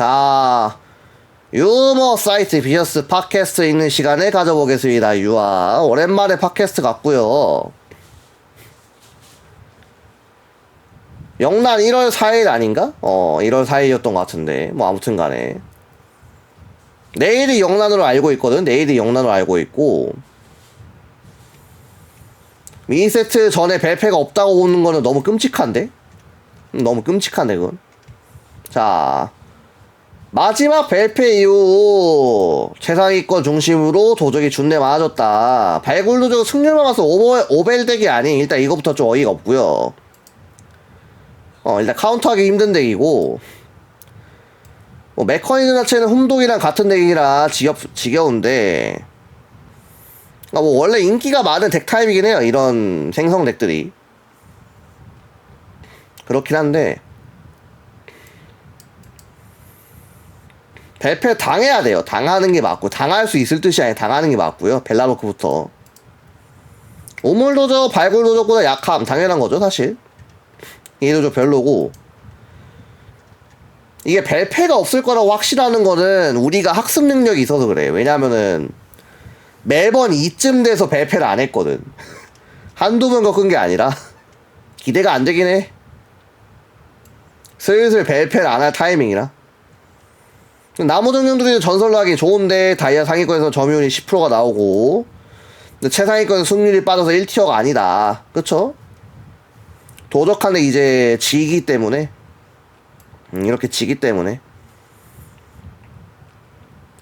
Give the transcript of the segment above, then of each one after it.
자, 유머 사이트 비어스 팟캐스트 있는 시간을 가져보겠습니다. 유아. 오랜만에 팟캐스트 같고요. 영란 1월 4일 아닌가? 어, 1월 4일이었던 것 같은데. 뭐, 아무튼 간에. 내일이 영란으로 알고 있거든. 내일이 영란으로 알고 있고. 미니세트 전에 벨페가 없다고 오는 거는 너무 끔찍한데? 음, 너무 끔찍한데, 그건. 자. 마지막 벨페 이후 최상위권 중심으로 도적이 준내 많아졌다. 발굴 도적 승률만 봐서 오버, 오벨 덱이 아닌 일단 이거부터 좀 어이가 없고요. 어 일단 카운터하기 힘든 덱이고 뭐 메커니즘 자체는 흠독이랑 같은 덱이라 지겹, 지겨운데 그러니까 뭐 원래 인기가 많은 덱 타입이긴 해요. 이런 생성 덱들이 그렇긴 한데 벨페 당해야 돼요. 당하는 게 맞고 당할 수 있을 뜻이 아니라 당하는 게 맞고요. 벨라노크부터. 오물도저 발굴도저보다 약함 당연한 거죠 사실. 얘도저 별로고. 이게 벨페가 없을 거라고 확실하는 거는 우리가 학습 능력이 있어서 그래. 왜냐면은 매번 이쯤 돼서 벨페를 안 했거든. 한두 번 겪은 게 아니라. 기대가 안 되긴 해. 슬슬 벨페를 안 할 타이밍이라 나무 정령들이 전설로 하기 좋은데 다이아 상위권에서 점유율이 10%가 나오고 근데 최상위권 승률이 빠져서 1티어가 아니다. 그쵸? 도적한데 이제 지기 때문에? 음, 이렇게 지기 때문에?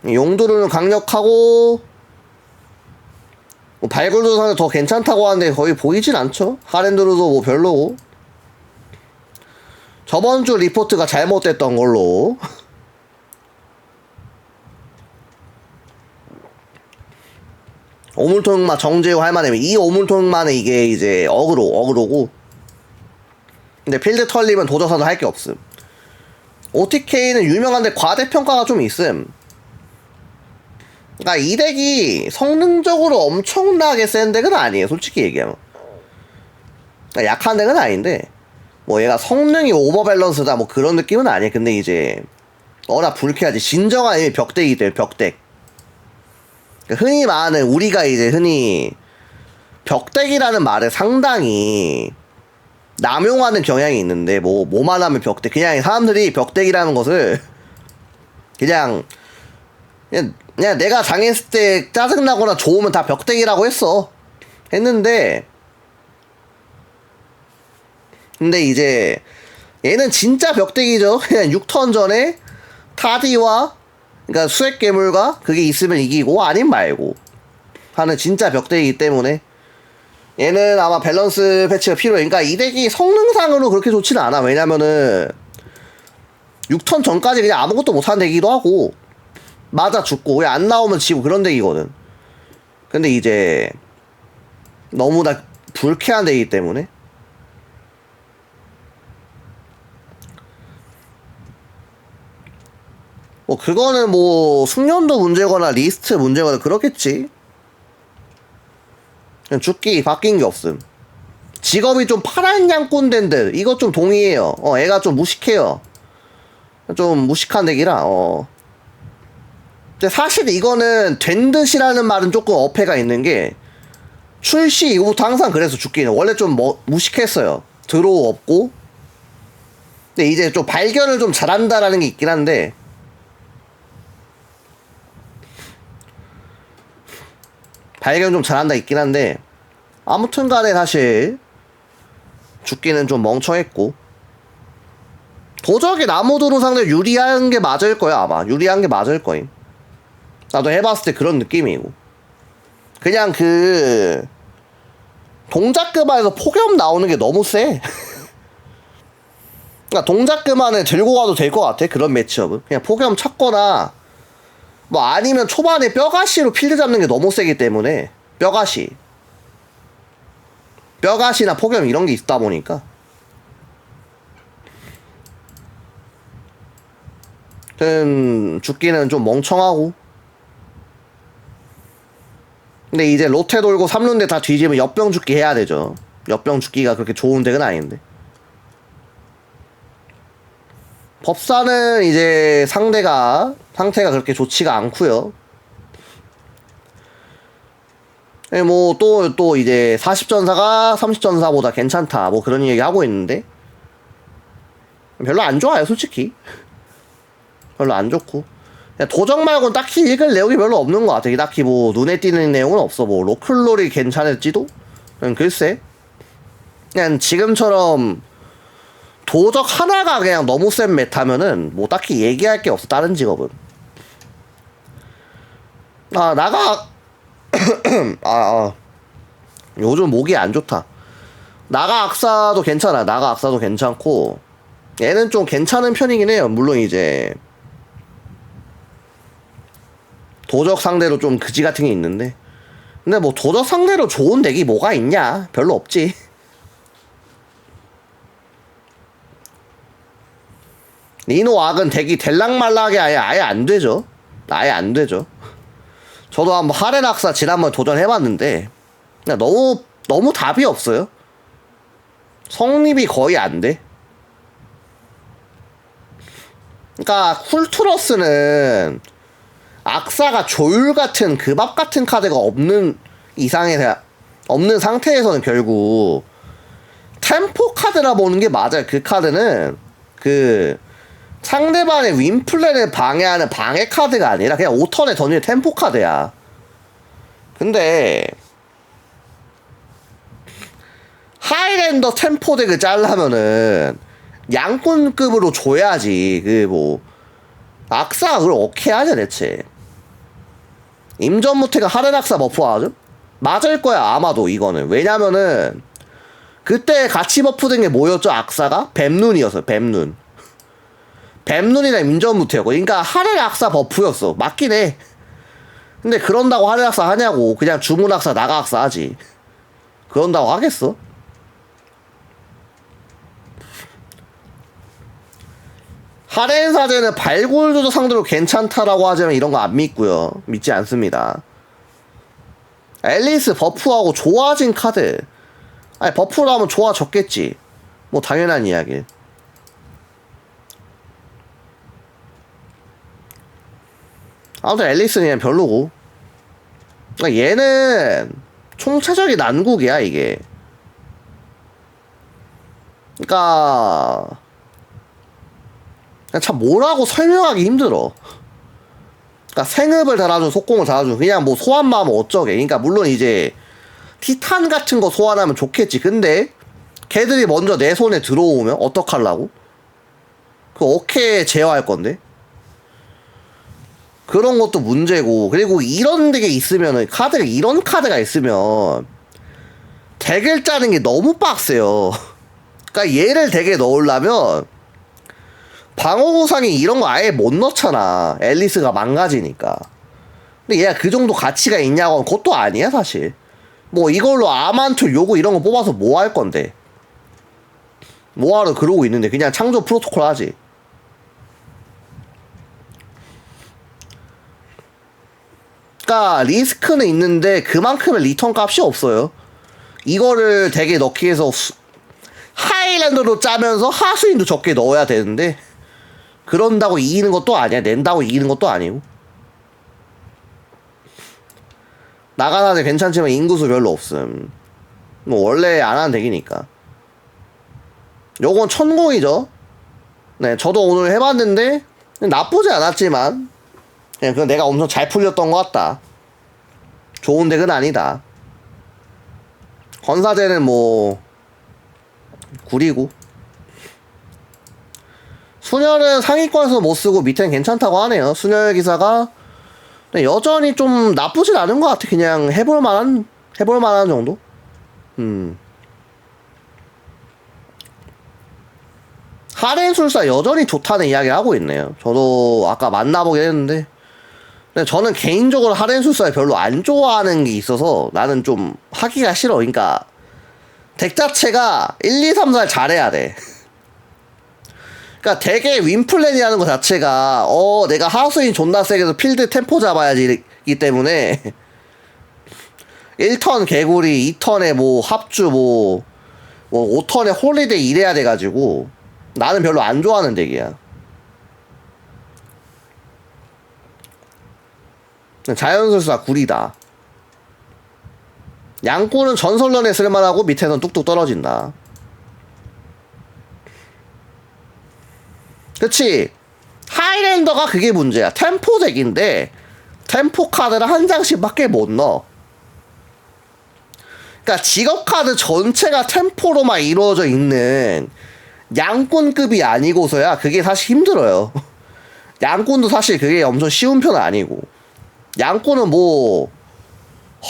용도르는 강력하고 뭐 발굴도 사는 더 괜찮다고 하는데 거의 보이진 않죠? 하렌드로도 뭐 별로고. 저번 주 리포트가 잘못됐던 걸로 오물통만 정제호 할만하면 이 오물통만은 이게 이제 어그로 어그로고. 근데 필드 털리면 도저사도 할 게 없음. OTK는 유명한데 과대평가가 좀 있음. 그러니까 이 덱이 성능적으로 엄청나게 센 덱은 아니에요 솔직히 얘기하면. 그러니까 약한 덱은 아닌데 뭐 얘가 성능이 오버밸런스다 뭐 그런 느낌은 아니에요. 근데 이제 어나 불쾌하지. 진정한 의미 벽덱이기 때문에 벽덱 흔히 말하는 우리가 이제 흔히 벽덱이라는 말을 상당히 남용하는 경향이 있는데 뭐 뭐만 하면 벽덱 그냥 사람들이 벽덱이라는 것을 그냥 그냥, 그냥 내가 당했을 때 짜증나거나 좋으면 다 벽덱이라고 했어. 했는데 근데 이제 얘는 진짜 벽덱이죠. 그냥 6턴 전에 타디와 그러니까 수액 괴물과 그게 있으면 이기고 아님 말고 하는 진짜 벽덱이기 때문에 얘는 아마 밸런스 패치가 필요해. 그러니까 이 덱이 성능상으로 그렇게 좋지는 않아. 왜냐면은 6턴 전까지 그냥 아무것도 못하는 덱이기도 하고 맞아 죽고 왜 안 나오면 지고 그런 덱이거든. 근데 이제 너무나 불쾌한 덱이기 때문에 뭐 그거는 뭐 숙련도 문제거나 리스트 문제거나 그렇겠지. 그냥 죽기 바뀐 게 없음. 직업이 좀 파란 양꾼된들 이것 좀 동의해요. 어, 애가 좀 무식해요. 좀 무식한 덱이라. 어. 근데 사실 이거는 된 듯이라는 말은 조금 어폐가 있는 게 출시 이후부터 항상 그래서 죽기는 원래 좀 뭐, 무식했어요. 없고. 근데 이제 좀 발견을 좀 잘한다라는 게 있긴 한데 발견 좀 잘한다 있긴 한데 아무튼 간에 사실 죽기는 좀 멍청했고 도적이 나무도로 상대 유리한 게 맞을 거야 아마. 유리한 게 맞을 거임. 나도 해봤을 때 그런 느낌이고. 그냥 그 동작 그만에서 폭염 나오는 게 너무 세 동작 그만에 들고 가도 될 것 같아 그런 매치업은. 그냥 폭염 찾거나 뭐 아니면 초반에 뼈가시로 필드 잡는 게 너무 세기 때문에 뼈가시. 뼈가시나 폭염 이런 게 있다 보니까. 음, 죽기는 좀 멍청하고. 근데 이제 로테 돌고 3룬데 다 뒤지면 옆병 죽기 해야 되죠. 옆병 죽기가 그렇게 좋은 덱은 아닌데 법사는 이제 상대가 상태가 그렇게 좋지가 않고요. 예, 뭐또 또 이제 40전사가 30전사보다 괜찮다. 뭐 그런 얘기 하고 있는데 별로 안 좋아요, 솔직히. 별로 안 좋고. 그냥 도적 말고는 딱히 읽을 내용이 별로 없는 것 같아. 딱히 뭐 눈에 띄는 내용은 없어. 뭐 로클롤이 괜찮을지도? 그냥 글쎄. 그냥 지금처럼 도적 하나가 그냥 너무 센 메타면은 뭐 딱히 얘기할 게 없어. 다른 직업은. 아 나가 아, 아 요즘 목이 안 좋다. 나가 악사도 괜찮아. 나가 악사도 괜찮고 얘는 좀 괜찮은 편이긴 해요. 물론 이제 도적 상대로 좀 그지 같은 게 있는데 근데 뭐 도적 상대로 좋은 덱이 뭐가 있냐? 별로 없지. 니노 악은 덱이 델랑말랑하게 아예 아예 안 되죠. 아예 안 되죠. 저도 한번 하렌 악사 지난번 도전해봤는데 그냥 너무 너무 답이 없어요. 성립이 거의 안 돼. 그러니까 쿨투러스는 악사가 조율 같은 그 밥 같은 카드가 없는 이상에 없는 상태에서는 결국 템포 카드라 보는 게 맞아요. 그 카드는 그 상대방의 윈플랜을 방해하는 방해 카드가 아니라 그냥 5턴에 던지는 템포 카드야. 근데 하이랜더 템포 덱을 짤라면은 양꾼급으로 줘야지. 그 뭐 악사가 그걸 어떻게 하냐 대체. 임전무태가 하렌 악사 버프 하죠? 맞을 거야 아마도 이거는. 왜냐면은 그때 같이 버프된 게 뭐였죠 악사가? 뱀눈이었어요 뱀눈. 뱀눈이나 임전무태였고 그러니까 하렌 악사 버프였어. 맞긴 해. 근데 그런다고 하렌 악사 하냐고. 그냥 주문 악사 나가 악사 하지. 그런다고 하겠어? 하렌 사제는 발골조도 상대로 괜찮다라고 하지만 이런 거 안 믿고요. 믿지 않습니다. 앨리스 버프하고 좋아진 카드. 아니 버프로 하면 좋아졌겠지. 뭐 당연한 이야기. 아무튼 앨리스는 그냥 별로고. 그러니까 얘는 총체적인 난국이야 이게. 그냥 참 뭐라고 설명하기 힘들어. 그러니까 생읍을 달아준 속공을 달아준 그냥 뭐 소환마하면 어쩌게. 그러니까 물론 이제 티탄 같은 거 소환하면 좋겠지. 근데 걔들이 먼저 내 손에 들어오면 어떡하려고? 그 어떻게 제어할 건데? 그런 것도 문제고 그리고 이런 덱에 있으면은 카드가 이런 카드가 있으면 덱을 짜는 게 너무 빡세요. 그러니까 얘를 덱에 넣으려면 방어구상이 이런 거 아예 못 넣잖아. 앨리스가 망가지니까. 근데 얘가 그 정도 가치가 있냐고 그것도 아니야 사실. 뭐 이걸로 아만툴 요거 이런 거 뽑아서 뭐 할 건데. 뭐하러 그러고 있는데 그냥 창조 프로토콜 하지. 그러니까 리스크는 있는데 그만큼의 리턴 값이 없어요. 이거를 덱에 넣기 위해서 수- 하이랜드로 짜면서 하수인도 적게 넣어야 되는데 그런다고 이기는 것도 아니야. 낸다고 이기는 것도 아니고. 나가나는 괜찮지만 인구수 별로 없음. 뭐 원래 안 하는 덱이니까. 요건 천공이죠. 네, 저도 오늘 해봤는데 나쁘지 않았지만 그냥 그건 내가 엄청 잘 풀렸던 것 같다. 좋은 덱은 아니다. 건사제는 뭐 구리고 순혈은 상위권에서 못 쓰고 밑에는 괜찮다고 하네요. 순혈 기사가 여전히 좀 나쁘진 않은 것 같아. 그냥 해볼 만한 해볼 만한 정도. 음. 하렌술사 여전히 좋다는 이야기를 하고 있네요. 저도 아까 만나보긴 했는데 근데 저는 개인적으로 하렌술사를 별로 안 좋아하는 게 있어서 나는 좀 하기가 싫어. 그러니까 덱 자체가 1, 2, 3, 4를 잘해야 돼. 그러니까 되게 윈플랜이라는 것 자체가 어 내가 하수인 존나 세게 해서 필드 템포 잡아야지 이 때문에 1턴 개구리 2턴에 뭐 합주 뭐, 뭐 5턴에 홀리데이 이래야 돼가지고 나는 별로 안 좋아하는 덱이야 자연술사 구리다. 양꾼은 전설런에 쓸만하고 밑에는 뚝뚝 떨어진다. 그치? 하이랜더가 그게 문제야. 템포 덱인데 템포 카드를 한 장씩밖에 못 넣어. 그러니까 직업 카드 전체가 템포로만 이루어져 있는 양꾼급이 아니고서야 그게 사실 힘들어요. 양꾼도 사실 그게 엄청 쉬운 편은 아니고 양꾼은 뭐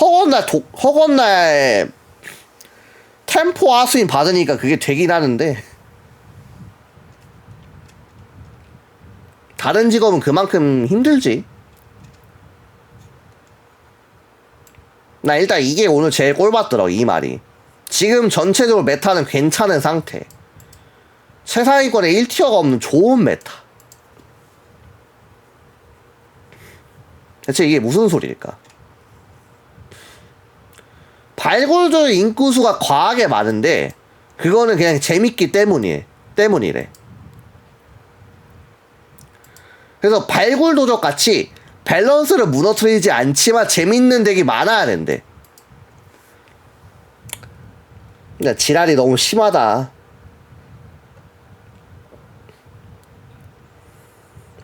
허건 날 도, 허건 날 템포 하수인 받으니까 그게 되긴 하는데 다른 직업은 그만큼 힘들지. 나 일단 이게 오늘 제일 꼴받더라고 이 말이. 지금 전체적으로 메타는 괜찮은 상태. 세상위권에 1티어가 없는 좋은 메타. 대체 이게 무슨 소리일까? 발굴조 인구수가 과하게 많은데 그거는 그냥 재밌기 때문이에 때문이래. 그래서 발굴 도적 같이 밸런스를 무너뜨리지 않지만 재밌는 덱이 많아야 된대. 그러니까 지랄이 너무 심하다.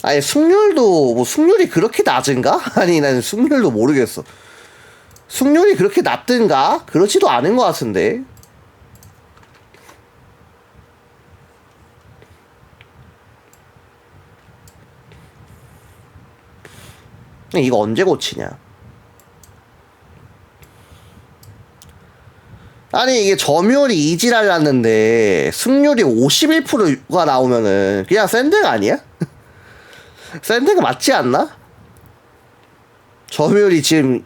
아니 승률도 뭐 승률이 그렇게 낮은가? 아니 난 승률도 모르겠어. 승률이 그렇게 낮든가? 그렇지도 않은 것 같은데. 이거 언제 고치냐? 아니 이게 점유율이 이지랄 났는데 승률이 51%가 나오면은 그냥 샌드가 아니야? 샌드가 맞지 않나? 점유율이 지금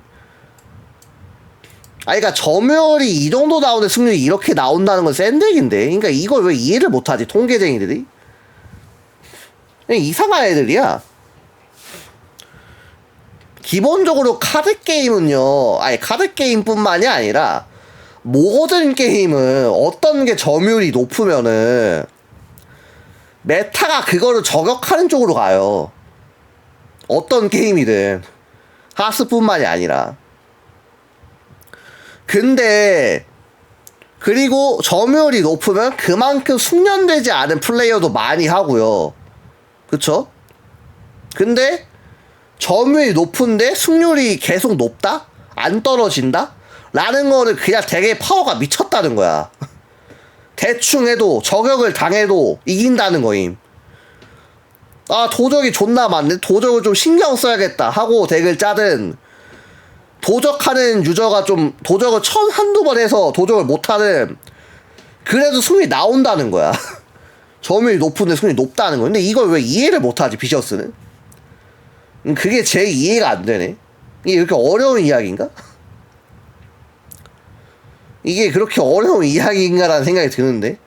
아니 그니까 점유율이 이 정도 나오는데 승률이 이렇게 나온다는 건 샌덱인데 그러니까 이걸 왜 이해를 못하지 통계쟁이들이 이상한 애들이야 기본적으로 카드 게임은요, 아니 카드 게임뿐만이 아니라 모든 게임은 어떤 게 점유율이 높으면은 메타가 그거를 저격하는 쪽으로 가요. 어떤 게임이든 하스뿐만이 아니라. 근데 그리고 점유율이 높으면 그만큼 숙련되지 않은 플레이어도 많이 하고요. 그쵸? 근데 점유율이 높은데 승률이 계속 높다? 안 떨어진다? 라는 거는 그냥 되게 파워가 미쳤다는 거야. 대충 해도 저격을 당해도 이긴다는 거임. 아 도적이 존나 많네. 도적을 좀 신경 써야겠다 하고 덱을 짜든 도적하는 유저가 좀 도적을 천 한두 번 해서 도적을 못하는 그래도 승이 나온다는 거야. 점유율이 높은데 승이 높다는 거. 근데 이걸 왜 이해를 못하지 비셔스는? 음, 그게 제 이해가 안 되네. 이게 이렇게 어려운 이야기인가? 이게 그렇게 어려운 이야기인가라는 생각이 드는데.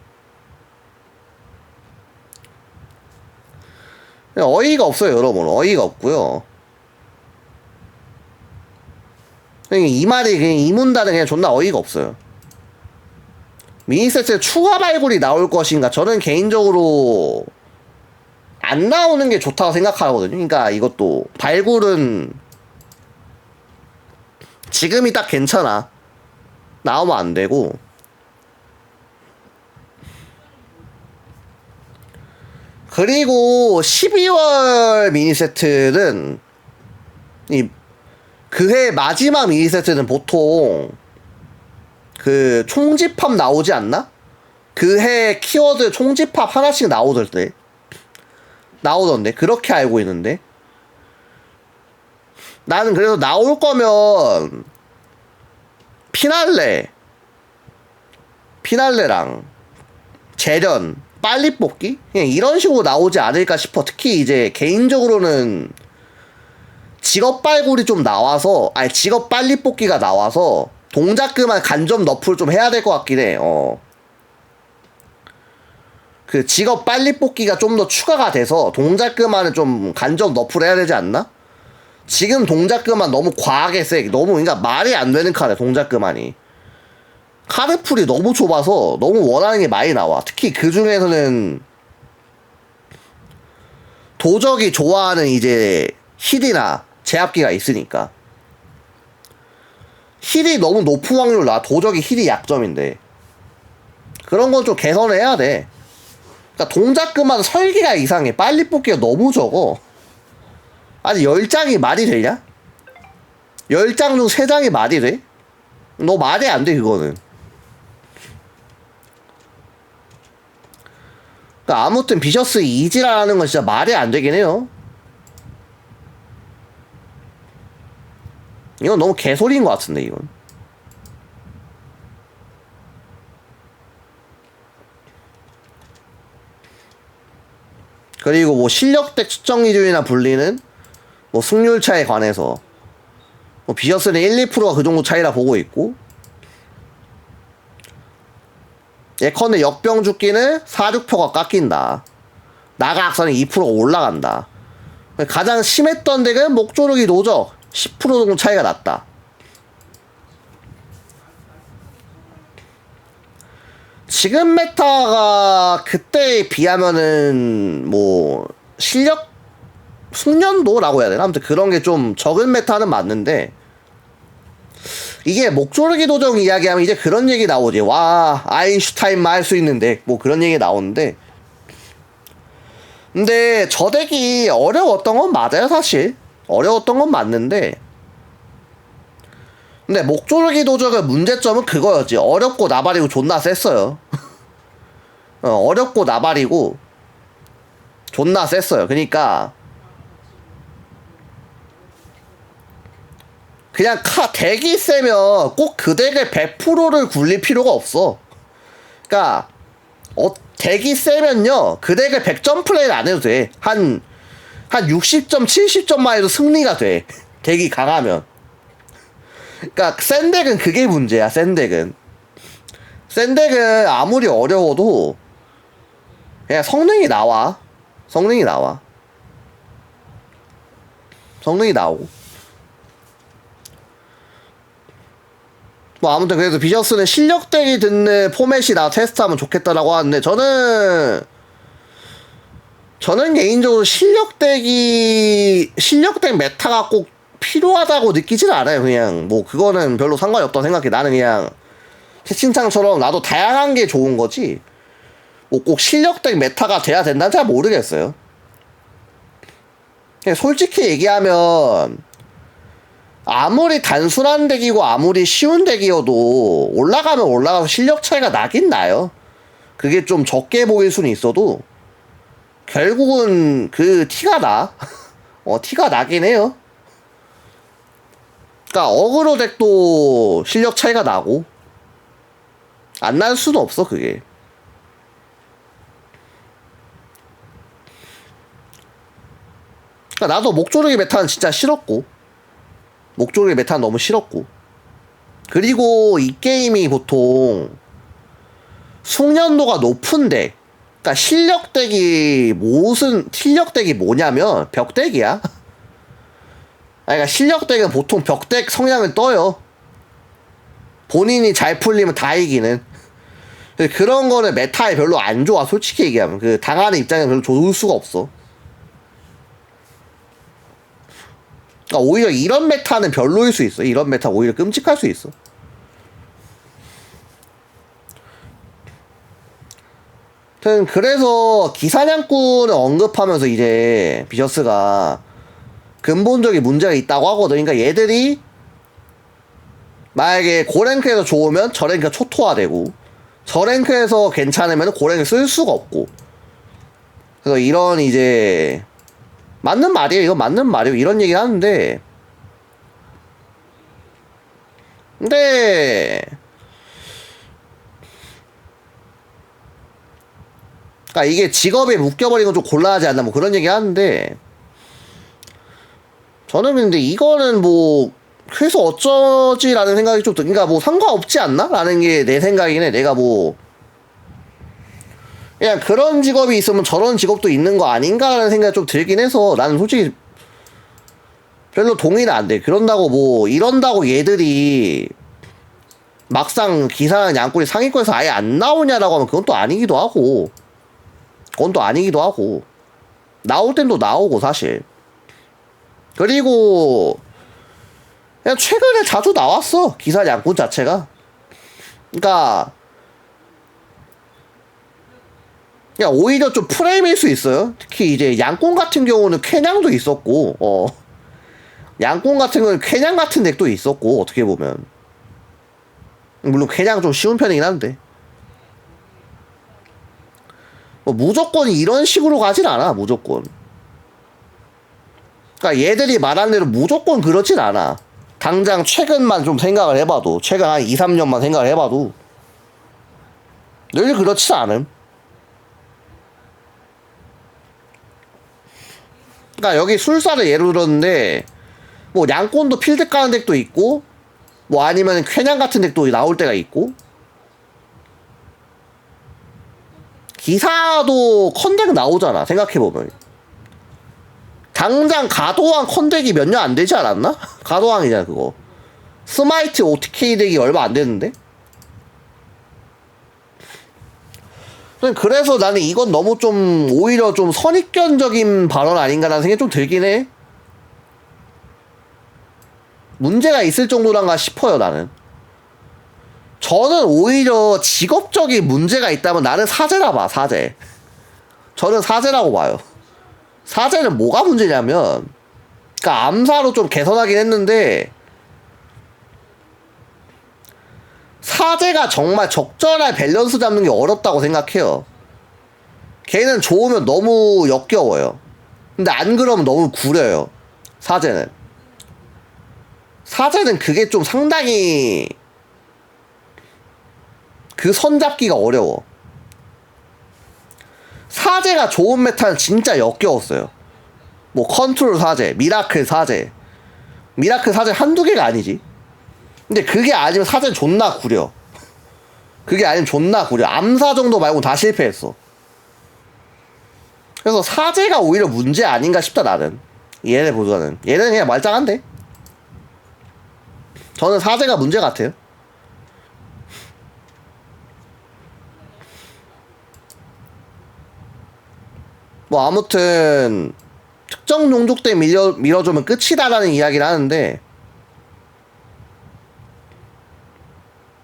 어이가 없어요, 여러분. 어이가 없고요. 그냥 이 말이 그냥 이 문단은 그냥 존나 어이가 없어요. 미니세트 추가 발굴이 나올 것인가? 저는 개인적으로 안 나오는 게 좋다고 생각하거든요. 그러니까 이것도 발굴은 지금이 딱 괜찮아. 나오면 안 되고. 그리고 12월 미니 세트는 이 그해 마지막 미니 세트는 보통 그 총집합 나오지 않나? 그해 키워드 총집합 하나씩 나오던데. 나오던데 그렇게 알고 있는데 나는 그래서 나올 거면 피날레 피날레랑 재련 빨리 뽑기 그냥 이런 식으로 나오지 않을까 싶어 특히 이제 개인적으로는 직업 발굴이 좀 나와서 아니 직업 빨리 뽑기가 나와서 동작 그만 간접 너프를 좀 해야 될 것 같긴 해 어. 그 직업 빨리 뽑기가 좀 더 추가가 돼서 동작금만을 좀 간접 너프를 해야 되지 않나? 지금 동작금만 너무 과하게 세. 너무 그러니까 말이 안 되는 카드 동작금만이. 카드풀이 너무 좁아서 너무 원하는 게 많이 나와. 특히 그 중에서는 도적이 좋아하는 이제 힐이나 제압기가 있으니까 힐이 너무 높은 확률 나 도적이 힐이 약점인데 그런 건 좀 개선을 해야 돼 그러니까 동작그만 설계가 이상해 빨리 뽑기가 너무 적어 아니 10장이 말이 되냐? 10장 중 3장이 말이 돼? 너 말이 안 돼 그거는 그러니까 아무튼 비셔스 이지라는 건 진짜 말이 안 되긴 해요. 이건 너무 개소리인 것 같은데 이건. 그리고 뭐 실력덱 측정 기준이나 분리는 뭐 승률 차에 관해서 뭐 비셔스는 1, 2%가 그 정도 차이라 보고 있고 예컨대 역병 죽기는 4, 6표가 깎인다. 나가 악선이 2%가 올라간다. 가장 심했던 덱은 목조르기 노적 10% 정도 차이가 났다. 지금 메타가 그때에 비하면은 뭐 실력 숙련도라고 해야 되나? 아무튼 그런 게 좀 적은 메타는 맞는데 이게 목조르기 도정 이야기하면 이제 그런 얘기 나오지. 와 아인슈타인만 할 수 있는데. 뭐 그런 얘기 나오는데. 근데 저 덱이 어려웠던 건 맞아요 사실. 어려웠던 건 맞는데. 근데 목조르기 도적의 문제점은 그거였지. 어렵고 나발이고 존나 셌어요. 어, 어렵고 나발이고 존나 셌어요. 그니까 그냥 카 덱이 세면 꼭 그 덱의 100%를 굴릴 필요가 없어. 그니까 어, 덱이 세면요 그 덱을 100점 플레이를 안 해도 돼 한 한 60점 70점만 해도 승리가 돼. 덱이 강하면. 그니까 센 덱은 그게 문제야 센 덱은. 센 덱은 아무리 어려워도 그냥 성능이 나와. 성능이 나와. 성능이 나오고 뭐 아무튼 그래서 비셔스는 실력덱이 듣는 포맷이 나 테스트하면 좋겠다라고 하는데 저는 저는 개인적으로 실력덱이 실력덱 메타가 꼭 필요하다고 느끼진 않아요 그냥. 뭐 그거는 별로 상관이 없다고 생각해. 나는 그냥 채팅창처럼 나도 다양한 게 좋은 거지. 뭐 꼭 실력덱 메타가 돼야 된다는 잘 모르겠어요. 솔직히 얘기하면 아무리 단순한 덱이고 아무리 쉬운 덱이어도 올라가면 올라가서 실력 차이가 나긴 나요. 그게 좀 적게 보일 수는 있어도 결국은 그 티가 나. 어, 티가 나긴 해요. 그니까 어그로 덱도 실력 차이가 나고 안 날 수는 없어 그게. 그니까 나도 목조르기 메타는 진짜 싫었고 목조르기 메타는 너무 싫었고 그리고 이 게임이 보통 숙련도가 높은데 그러니까 실력덱이 무슨 실력덱이 뭐냐면 벽덱이야. 그러니까 실력덱은 보통 벽덱 성향을 떠요. 본인이 잘 풀리면 다 이기는. 그런 거는 메타에 별로 안 좋아 솔직히 얘기하면 그 당하는 입장에 별로 좋을 수가 없어. 그러니까 오히려 이런 메타는 별로일 수 있어. 이런 메타 오히려 끔찍할 수 있어. 하여튼 그래서 기사냥꾼을 언급하면서 이제 비셔스가 근본적인 문제가 있다고 하거든. 그러니까 얘들이 만약에 고랭크에서 좋으면 저랭크가 초토화되고 저랭크에서 괜찮으면 고랭크 쓸 수가 없고 그래서 이런 이제 맞는 말이에요. 이거 맞는 말이에요. 이런 얘기 하는데 근데 그러니까 이게 직업에 묶여버린 건 좀 곤란하지 않나 뭐 그런 얘기 하는데 저는 근데 이거는 뭐 그래서 어쩌지라는 생각이 좀 드. 그러니까 뭐 상관없지 않나? 라는 게 내 생각이네. 내가 뭐 그냥 그런 직업이 있으면 저런 직업도 있는 거 아닌가라는 생각이 좀 들긴 해서 나는 솔직히 별로 동의는 안 돼. 그런다고 뭐 이런다고 얘들이 막상 기사는 양꼬리 상위권에서 아예 안 나오냐라고 하면 그건 또 아니기도 하고 그건 또 아니기도 하고 나올 땐 또 나오고 사실 그리고 그냥 최근에 자주 나왔어 기사 양꾼 자체가 그러니까 그냥 오히려 좀 프레임일 수 있어요. 특히 이제 양꾼 같은 경우는 쾌냥도 있었고 어. 양꾼 같은 경우는 쾌냥 같은 덱도 있었고 어떻게 보면. 물론 쾌냥 좀 쉬운 편이긴 한데. 뭐 무조건 이런 식으로 가진 않아 무조건. 그러니까 얘들이 말한 대로 무조건 그렇진 않아. 당장 최근만 좀 생각을 해봐도 최근 한 2, 3년만 생각을 해봐도. 늘 그렇진 않음 그러니까 여기 술사를 예로 들었는데 뭐 양권도 필드 까는 덱도 있고 뭐 아니면 쾌냥 같은 덱도 나올 때가 있고. 기사도 컨덱 나오잖아 생각해보면. 당장 가도왕 컨덱이 몇 년 안 되지 않았나? 가도왕이잖아 그거. 스마이트 OTK 덱이 얼마 안 됐는데 그래서 나는 이건 너무 좀 오히려 좀 선입견적인 발언 아닌가라는 생각이 좀 들긴 해 문제가 있을 정도란가 싶어요 나는 저는 오히려 직업적인 문제가 있다면 나는 사제라 봐, 사제. 저는 사제라고 봐요. 사제는 뭐가 문제냐면, 그니까 암사로 좀 개선하긴 했는데, 사제가 정말 적절한 밸런스 잡는 게 어렵다고 생각해요. 걔는 좋으면 너무 역겨워요. 근데 안 그러면 너무 구려요. 사제는. 사제는 그게 좀 상당히 그 선 잡기가 어려워. 사제가 좋은 메타는 진짜 역겨웠어요. 뭐 컨트롤 사제, 미라클 사제. 미라클 사제 한두 개가 아니지. 근데 그게 아니면 사제는 존나 구려. 그게 아니면 존나 구려. 암사 정도 말고 다 실패했어. 그래서 사제가 오히려 문제 아닌가 싶다 나는. 얘네 보자는. 얘는 그냥 말짱한데. 저는 사제가 문제 같아요. 뭐 아무튼 특정 종족 때 밀려 밀어주면 끝이다라는 이야기를 하는데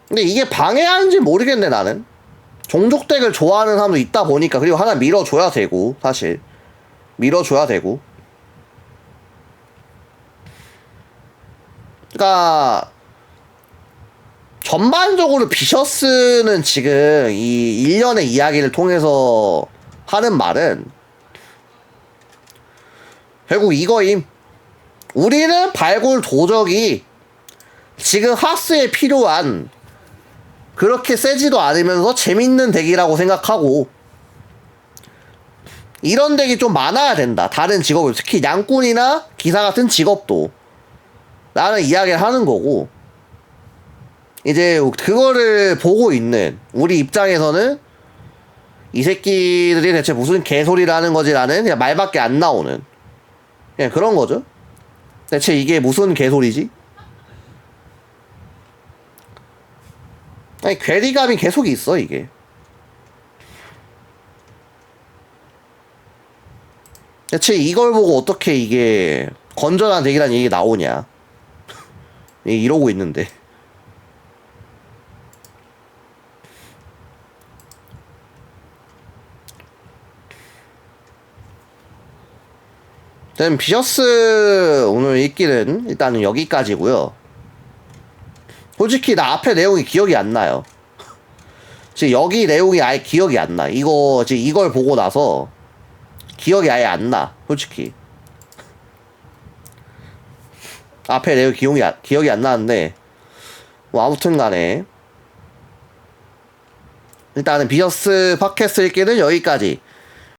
근데 이게 방해하는지 모르겠네 나는. 종족 덱을 좋아하는 사람도 있다 보니까 그리고 하나 밀어줘야 되고 사실. 밀어줘야 되고. 그러니까 전반적으로 비셔스는 지금 이 일련의 이야기를 통해서 하는 말은 결국 이거임. 우리는 발굴 도적이 지금 하스에 필요한 그렇게 세지도 않으면서 재밌는 덱이라고 생각하고 이런 덱이 좀 많아야 된다. 다른 직업을 특히 양꾼이나 기사 같은 직업도 나는 이야기를 하는 거고 이제 그거를 보고 있는 우리 입장에서는 이 새끼들이 대체 무슨 개소리라는 거지라는 그냥 말밖에 안 나오는 그냥 그런 거죠. 대체 이게 무슨 개소리지? 아니 괴리감이 계속 있어 이게. 대체 이걸 보고 어떻게 이게 건전한 덱이라는 얘기 나오냐? 이러고 있는데. 일단 비셔스 오늘 읽기는 일단은 여기까지고요. 솔직히 나 앞에 내용이 기억이 안 나요. 지금 여기 내용이 아예 기억이 안 나. 이거 지금 이걸 보고 나서 기억이 아예 안 나. 솔직히. 앞에 내용 기억이 안, 기억이 안 나는데 뭐 아무튼 간에 일단은 비셔스 팟캐스트 읽기는 여기까지.